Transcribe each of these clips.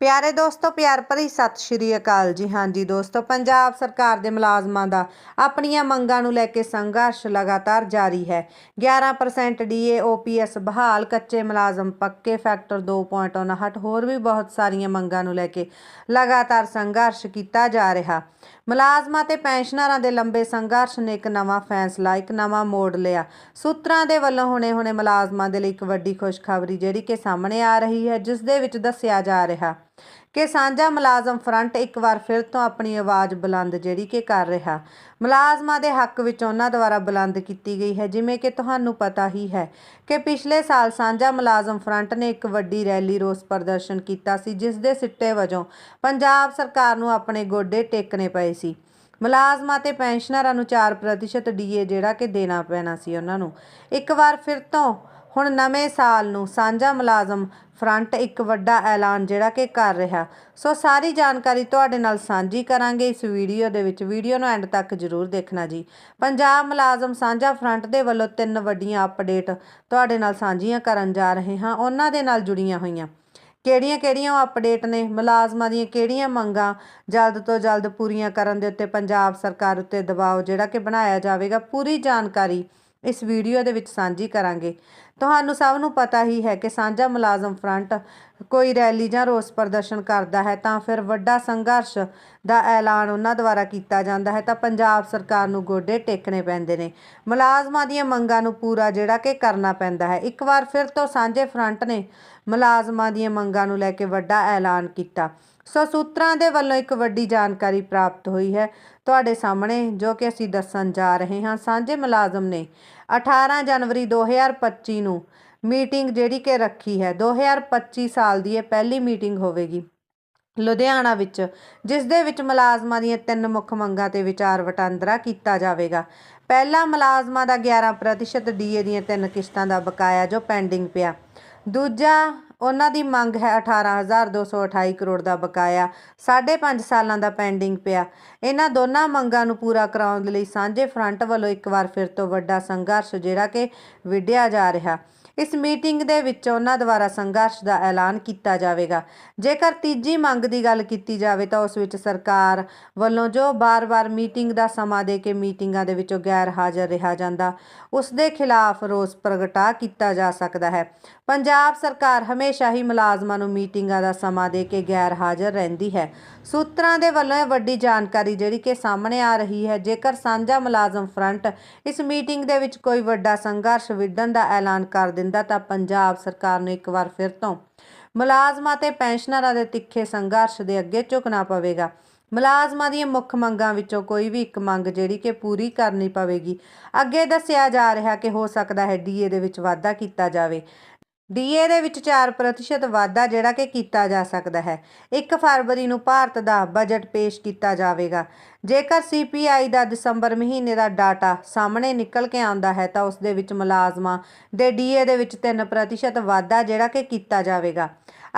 ਪਿਆਰੇ ਦੋਸਤੋ, ਪਿਆਰ ਭਰੀ ਸਤਿ ਸ਼੍ਰੀ ਅਕਾਲ ਜੀ। ਹਾਂਜੀ ਦੋਸਤੋ, ਪੰਜਾਬ ਸਰਕਾਰ ਦੇ ਮੁਲਾਜ਼ਮਾਂ ਦਾ ਆਪਣੀਆਂ ਮੰਗਾਂ ਨੂੰ ਲੈ ਕੇ ਸੰਘਰਸ਼ ਲਗਾਤਾਰ ਜਾਰੀ ਹੈ। 11% ਡੀਏ ਓਪੀਐਸ ਬਹਾਲ, ਕੱਚੇ ਮੁਲਾਜ਼ਮ ਪੱਕੇ, ਫੈਕਟਰ 2.59 ਹੋਰ ਵੀ ਬਹੁਤ ਸਾਰੀਆਂ ਮੰਗਾਂ ਨੂੰ ਲੈ ਕੇ ਲਗਾਤਾਰ ਸੰਘਰਸ਼ ਕੀਤਾ ਜਾ ਰਿਹਾ। ਮੁਲਾਜ਼ਮਾਂ ਤੇ ਪੈਨਸ਼ਨਰਾਂ ਦੇ ਲੰਬੇ ਸੰਘਰਸ਼ ਨੇ ਇੱਕ ਨਵਾਂ ਫੈਸਲਾ, ਇੱਕ ਨਵਾਂ ਮੋੜ ਲਿਆ। ਸੂਤਰਾਂ ਦੇ ਵੱਲੋਂ ਹੁਣੇ ਹੁਣੇ ਮੁਲਾਜ਼ਮਾਂ ਦੇ ਲਈ ਇੱਕ ਵੱਡੀ ਖੁਸ਼ਖਬਰੀ ਜਿਹੜੀ ਕਿ ਸਾਹਮਣੇ ਆ ਰਹੀ ਹੈ, ਜਿਸ ਦੇ ਵਿੱਚ ਦੱਸਿਆ ਜਾ ਰਿਹਾ ਕਿ ਸਾਂਝਾ ਮੁਲਾਜ਼ਮ ਫਰੰਟ ਇੱਕ ਵਾਰ ਫਿਰ ਤੋਂ ਆਪਣੀ ਆਵਾਜ਼ ਬੁਲੰਦ ਜਿਹੜੀ ਕਿ ਕਰ ਰਿਹਾ। ਮੁਲਾਜ਼ਮਾਂ ਦੇ ਹੱਕ ਵਿੱਚ ਉਹਨਾਂ ਦੁਆਰਾ ਬੁਲੰਦ ਕੀਤੀ ਗਈ ਹੈ, ਜਿਵੇਂ ਕਿ ਤੁਹਾਨੂੰ ਪਤਾ ਹੀ ਹੈ ਕਿ ਪਿਛਲੇ ਸਾਲ ਸਾਂਝਾ ਮੁਲਾਜ਼ਮ ਫਰੰਟ ਨੇ ਇੱਕ ਵੱਡੀ ਰੈਲੀ ਰੋਸ ਪ੍ਰਦਰਸ਼ਨ ਕੀਤਾ ਸੀ, ਜਿਸ ਦੇ ਸਿੱਟੇ ਵਜੋਂ ਪੰਜਾਬ ਸਰਕਾਰ ਨੂੰ ਆਪਣੇ ਗੋਡੇ ਟੇਕਣੇ ਪਏ ਸੀ। ਮੁਲਾਜ਼ਮਾਂ ਤੇ ਪੈਨਸ਼ਨਰਾਂ ਨੂੰ 4% ਡੀਏ ਜਿਹੜਾ ਕਿ ਦੇਣਾ ਪੈਣਾ ਸੀ ਉਹਨਾਂ ਨੂੰ। ਇੱਕ ਵਾਰ ਫਿਰ ਤੋਂ ਹੁਣ ਨਵੇਂ ਸਾਲ ਨੂੰ ਸਾਂਝਾ ਮੁਲਾਜ਼ਮ ਫਰੰਟ ਇੱਕ ਵੱਡਾ ਐਲਾਨ ਜਿਹੜਾ ਕਿ ਕਰ ਰਿਹਾ। ਸੋ ਸਾਰੀ ਜਾਣਕਾਰੀ ਤੁਹਾਡੇ ਨਾਲ ਸਾਂਝੀ ਕਰਾਂਗੇ ਇਸ ਵੀਡੀਓ ਦੇ ਵਿੱਚ। ਵੀਡੀਓ ਨੂੰ ਐਂਡ ਤੱਕ ਜ਼ਰੂਰ ਦੇਖਣਾ ਜੀ। ਪੰਜਾਬ ਮੁਲਾਜ਼ਮ ਸਾਂਝਾ ਫਰੰਟ ਦੇ ਵੱਲੋਂ ਤਿੰਨ ਵੱਡੀਆਂ ਅਪਡੇਟ ਤੁਹਾਡੇ ਨਾਲ ਸਾਂਝੀਆਂ ਕਰਨ ਜਾ ਰਹੇ ਹਾਂ। ਉਹਨਾਂ ਦੇ ਨਾਲ ਜੁੜੀਆਂ ਹੋਈਆਂ। ਕਿਹੜੀਆਂ-ਕਿਹੜੀਆਂ ਅਪਡੇਟ ਨੇ? ਮੁਲਾਜ਼ਮਾਂ ਦੀਆਂ ਕਿਹੜੀਆਂ ਮੰਗਾਂ? ਜਲਦ ਤੋਂ ਜਲਦ ਪੂਰੀਆਂ ਕਰਨ ਦੇ ਉੱਤੇ ਪੰਜਾਬ ਸਰਕਾਰ ਉੱਤੇ ਦਬਾਅ ਜਿਹੜਾ ਕਿ ਬਣਾਇਆ ਜਾਵੇਗਾ। ਪੂਰੀ ਜਾਣਕਾਰੀ ਇਸ ਵੀਡੀਓ ਦੇ ਵਿੱਚ ਸਾਂਝੀ ਕਰਾਂਗੇ। ਤੁਹਾਨੂੰ ਸਭ ਨੂੰ ਪਤਾ ਹੀ ਹੈ ਕਿ ਸਾਂਝਾ ਮੁਲਾਜ਼ਮ ਫਰੰਟ ਕੋਈ ਰੈਲੀ ਜਾਂ ਰੋਸ ਪ੍ਰਦਰਸ਼ਨ ਕਰਦਾ ਹੈ ਤਾਂ ਫਿਰ ਵੱਡਾ ਸੰਘਰਸ਼ ਦਾ ਐਲਾਨ ਉਹਨਾਂ ਦੁਆਰਾ ਕੀਤਾ ਜਾਂਦਾ ਹੈ ਤਾਂ ਪੰਜਾਬ ਸਰਕਾਰ ਨੂੰ ਗੋਡੇ ਟੇਕਣੇ ਪੈਂਦੇ ਨੇ। ਮੁਲਾਜ਼ਮਾਂ ਦੀਆਂ ਮੰਗਾਂ ਨੂੰ ਪੂਰਾ ਜਿਹੜਾ ਕਿ ਕਰਨਾ ਪੈਂਦਾ ਹੈ। ਇੱਕ ਵਾਰ ਫਿਰ ਤੋਂ ਸਾਂਝੇ ਫਰੰਟ ਨੇ ਮੁਲਾਜ਼ਮਾਂ ਦੀਆਂ ਮੰਗਾਂ ਨੂੰ ਲੈ ਕੇ ਵੱਡਾ ਐਲਾਨ ਕੀਤਾ। ਸੋ ਸੂਤਰਾਂ ਦੇ ਵੱਲੋਂ ਇੱਕ ਵੱਡੀ ਜਾਣਕਾਰੀ ਪ੍ਰਾਪਤ ਹੋਈ ਹੈ। ਤੁਹਾਡੇ ਸਾਹਮਣੇ ਜੋ ਕਿ ਅਸੀਂ ਦੱਸਣ ਜਾ ਰਹੇ ਹਾਂ, ਸਾਂਝੇ ਮੁਲਾਜ਼ਮ ਨੇ 18 ਜਨਵਰੀ 2025 ਨੂੰ ਮੀਟਿੰਗ ਜਿਹੜੀ ਕਿ ਰੱਖੀ ਹੈ 2025 ਸਾਲ ਦੀ ਇਹ ਪਹਿਲੀ ਮੀਟਿੰਗ ਹੋਵੇਗੀ। ਲੁਧਿਆਣਾ ਵਿੱਚ, ਜਿਸ ਦੇ ਵਿੱਚ ਮੁਲਾਜ਼ਮਾਂ ਦੀਆਂ ਤਿੰਨ ਮੁੱਖ ਮੰਗਾਂ ਤੇ ਵਿਚਾਰ ਵਟਾਂਦਰਾ ਕੀਤਾ ਜਾਵੇਗਾ। ਪਹਿਲਾ ਮੁਲਾਜ਼ਮਾਂ ਦਾ 11% ਡੀਏ ਦੀਆਂ ਤਿੰਨ ਕਿਸ਼ਤਾਂ ਦਾ ਬਕਾਇਆ ਜੋ ਪੈਂਡਿੰਗ ਪਿਆ। ਦੂਜਾ ਉਹਨਾਂ ਦੀ ਮੰਗ ਹੈ 18228 ਕਰੋੜ ਦਾ ਬਕਾਇਆ। 5.5 ਸਾਲਾਂ ਦਾ ਪੈਂਡਿੰਗ ਪਿਆ। ਇਹਨਾਂ ਦੋਨਾਂ ਮੰਗਾਂ ਨੂੰ ਪੂਰਾ ਕਰਾਉਣ ਲਈ ਸਾਂਝੇ ਫਰੰਟ ਵੱਲੋਂ ਇੱਕ ਵਾਰ ਫਿਰ ਤੋਂ ਵੱਡਾ ਸੰਘਰਸ਼ ਜਿਹੜਾ ਕਿ ਵਿੱਢਿਆ ਜਾ ਰਿਹਾ। ਇਸ ਮੀਟਿੰਗ ਦੇ ਵਿੱਚ ਉਹਨਾਂ ਦੁਆਰਾ ਸੰਘਰਸ਼ ਦਾ ਐਲਾਨ ਕੀਤਾ ਜਾਵੇਗਾ। ਜੇਕਰ ਤੀਜੀ ਮੰਗ ਦੀ ਗੱਲ ਕੀਤੀ ਜਾਵੇ ਤਾਂ ਉਸ ਵਿੱਚ ਸਰਕਾਰ ਵੱਲੋਂ ਜੋ ਬਾਰ-ਬਾਰ ਮੀਟਿੰਗ ਦਾ ਸਮਾਂ ਦੇ ਕੇ ਮੀਟਿੰਗਾਂ ਦੇ ਵਿੱਚੋਂ ਗੈਰ ਹਾਜ਼ਰ ਰਿਹਾ ਜਾਂਦਾ, ਉਸ ਦੇ ਖਿਲਾਫ ਰੋਸ ਪ੍ਰਗਟਾ ਕੀਤਾ ਜਾ ਸਕਦਾ ਹੈ। ਪੰਜਾਬ ਸਰਕਾਰ ਹਮੇਸ਼ਾ ਹੀ ਮੁਲਾਜ਼ਮਾਂ ਨੂੰ ਮੀਟਿੰਗਾਂ ਦਾ ਸਮਾਂ ਦੇ ਕੇ ਗੈਰ ਹਾਜ਼ਰ ਰਹਿੰਦੀ ਹੈ। ਸੂਤਰਾਂ ਦੇ ਵੱਲੋਂ ਇਹ ਵੱਡੀ ਜਾਣਕਾਰੀ ਜਿਹੜੀ ਕਿ ਸਾਹਮਣੇ ਆ ਰਹੀ ਹੈ, ਜੇਕਰ ਸਾਂਝਾ ਮੁਲਾਜ਼ਮ ਫਰੰਟ ਇਸ ਮੀਟਿੰਗ ਦੇ ਵਿੱਚ ਕੋਈ ਵੱਡਾ ਸੰਘਰਸ਼ ਵਿੱਢਣ ਦਾ ਐਲਾਨ ਕਰ ਦਿੰਦਾ ਤਾਂ ਪੰਜਾਬ ਸਰਕਾਰ ਨੂੰ ਇੱਕ ਵਾਰ ਫਿਰ ਤੋਂ ਮੁਲਾਜ਼ਮਾਂ ਤੇ ਪੈਨਸ਼ਨਰਾਂ ਦੇ ਤਿੱਖੇ ਸੰਘਰਸ਼ ਦੇ ਅੱਗੇ ਝੁਕਣਾ ਪਵੇਗਾ। ਮੁਲਾਜ਼ਮਾਂ ਦੀਆਂ ਮੁੱਖ ਮੰਗਾਂ ਵਿੱਚੋਂ ਕੋਈ ਵੀ ਇੱਕ ਮੰਗ ਜਿਹੜੀ ਕਿ ਪੂਰੀ ਕਰਨੀ ਪਵੇਗੀ। ਅੱਗੇ ਦੱਸਿਆ ਜਾ ਰਿਹਾ ਕਿ ਹੋ ਸਕਦਾ ਹੈ ਡੀਏ ਦੇ ਵਿੱਚ ਵਾਧਾ ਕੀਤਾ ਜਾਵੇ। ਡੀਏ ਦੇ ਵਿੱਚ 4% ਵਾਧਾ ਜਿਹੜਾ ਕਿ ਕੀਤਾ ਜਾ ਸਕਦਾ ਹੈ। 1 ਫਰਵਰੀ ਨੂੰ ਭਾਰਤ ਦਾ ਬਜਟ ਪੇਸ਼ ਕੀਤਾ ਜਾਵੇਗਾ। ਜੇਕਰ ਸੀਪੀਆਈ ਦਾ ਦਸੰਬਰ ਮਹੀਨੇ ਦਾ ਡਾਟਾ ਸਾਹਮਣੇ ਨਿਕਲ ਕੇ ਆਉਂਦਾ ਹੈ ਤਾਂ ਉਸ ਦੇ ਵਿੱਚ ਮੁਲਾਜ਼ਮਾਂ ਦੇ ਡੀਏ ਦੇ ਵਿੱਚ 3% ਵਾਧਾ ਜਿਹੜਾ ਕਿ ਕੀਤਾ ਜਾਵੇਗਾ।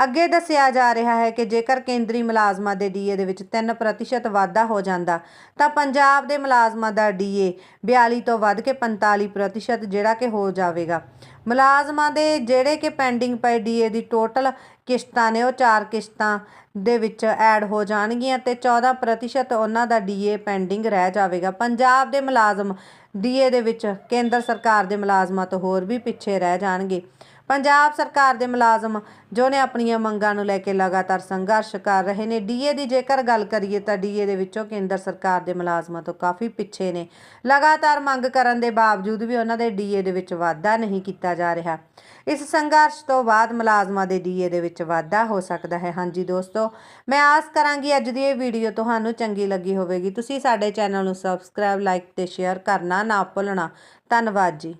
ਅੱਗੇ ਦੱਸਿਆ ਜਾ ਰਿਹਾ ਹੈ ਕਿ ਜੇਕਰ ਕੇਂਦਰੀ ਮੁਲਾਜ਼ਮਾਂ ਦੇ ਡੀਏ ਦੇ ਵਿੱਚ 3% ਵਾਧਾ ਹੋ ਜਾਂਦਾ ਤਾਂ ਪੰਜਾਬ ਦੇ ਮੁਲਾਜ਼ਮਾਂ ਦਾ ਡੀਏ 42 ਤੋਂ ਵੱਧ ਕੇ 45% ਜਿਹੜਾ ਕਿ ਹੋ ਜਾਵੇਗਾ। ਮੁਲਾਜ਼ਮਾਂ ਦੇ ਜਿਹੜੇ ਕਿ ਪੈਂਡਿੰਗ ਪਏ ਡੀਏ ਦੀ ਟੋਟਲ ਕਿਸ਼ਤਾਂ ਨੇ ਉਹ ਚਾਰ ਕਿਸ਼ਤਾਂ ਦੇ ਵਿੱਚ ਐਡ ਹੋ ਜਾਣਗੀਆਂ ਤੇ 14% ਉਹਨਾਂ ਦਾ ਡੀਏ ਪੈਂਡਿੰਗ ਰਹਿ ਜਾਵੇਗਾ। ਪੰਜਾਬ ਦੇ ਮੁਲਾਜ਼ਮ ਡੀਏ ਦੇ ਵਿੱਚ ਕੇਂਦਰ ਸਰਕਾਰ ਦੇ ਮੁਲਾਜ਼ਮਾਂ ਤੋਂ ਹੋਰ ਵੀ ਪਿੱਛੇ ਰਹਿ ਜਾਣਗੇ। ਪੰਜਾਬ ਸਰਕਾਰ ਦੇ ਮੁਲਾਜ਼ਮ, ਜੋ ਨੇ ਆਪਣੀਆਂ ਮੰਗਾਂ ਨੂੰ ਲੈ ਕੇ ਲਗਾਤਾਰ ਸੰਘਰਸ਼ ਕਰ ਰਹੇ ਨੇ ਡੀਏ ਦੀ ਜੇਕਰ ਗੱਲ ਕਰੀਏ ਤਾਂ ਡੀਏ ਦੇ ਵਿੱਚੋਂ ਕੇਂਦਰ ਸਰਕਾਰ ਦੇ ਮੁਲਾਜ਼ਮਾਂ ਤੋਂ ਕਾਫੀ ਪਿੱਛੇ ਨੇ। ਲਗਾਤਾਰ ਮੰਗ ਕਰਨ ਦੇ ਬਾਵਜੂਦ ਵੀ ਉਹਨਾਂ ਦੇ ਡੀਏ ਦੇ ਵਿੱਚ ਵਾਧਾ ਨਹੀਂ ਕੀਤਾ ਜਾ ਰਿਹਾ। ਇਸ ਸੰਘਰਸ਼ ਤੋਂ ਬਾਅਦ ਮੁਲਾਜ਼ਮਾਂ ਦੇ ਡੀਏ ਦੇ ਵਿੱਚ ਵਾਧਾ ਹੋ ਸਕਦਾ ਹੈ। ਹਾਂਜੀ ਦੋਸਤੋ, ਮੈਂ ਆਸ ਕਰਾਂਗੀ ਅੱਜ ਦੀ ਇਹ ਵੀਡੀਓ ਤੁਹਾਨੂੰ ਚੰਗੀ ਲੱਗੀ ਹੋਵੇਗੀ। ਤੁਸੀਂ ਸਾਡੇ ਚੈਨਲ ਨੂੰ ਸਬਸਕ੍ਰਾਈਬ, ਲਾਈਕ ਤੇ ਸ਼ੇਅਰ ਕਰਨਾ ਨਾ ਭੁੱਲਣਾ। ਧੰਨਵਾਦ ਜੀ।